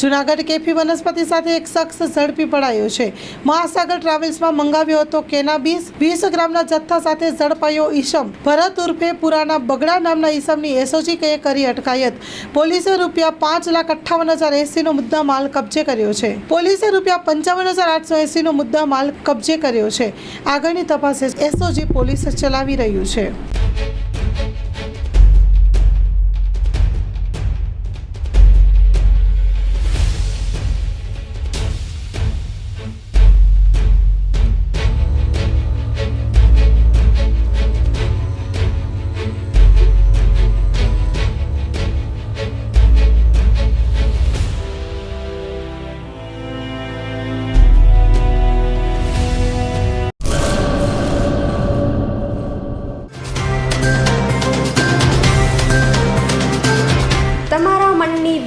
જુનાગઢ કેફી વનસ્પતિ સાથે એક શખ્સ ઝડપી પડાયો છે. મહાસાગર ટ્રાવેલ્સમાં મંગાવ્યો હતો કેનાબીસ. વીસ ગ્રામના જથ્થા સાથે ઝડપાયો ઈસમ. ભરત ઉર્ફે પુરાના બગડા નામના ઈસમની એસઓજી કે કરી અટકાયત. પોલીસે રૂપિયા પાંચ લાખ અઠ્ઠાવન હજાર એસીનો મુદ્દા માલ કબજે કર્યો છે. પોલીસે રૂપિયા પંચાવન હજાર આઠસો એસીનો મુદ્દા માલ કબજે કર્યો છે. આગળની તપાસ એસઓજી પોલીસ ચલાવી રહ્યું છે.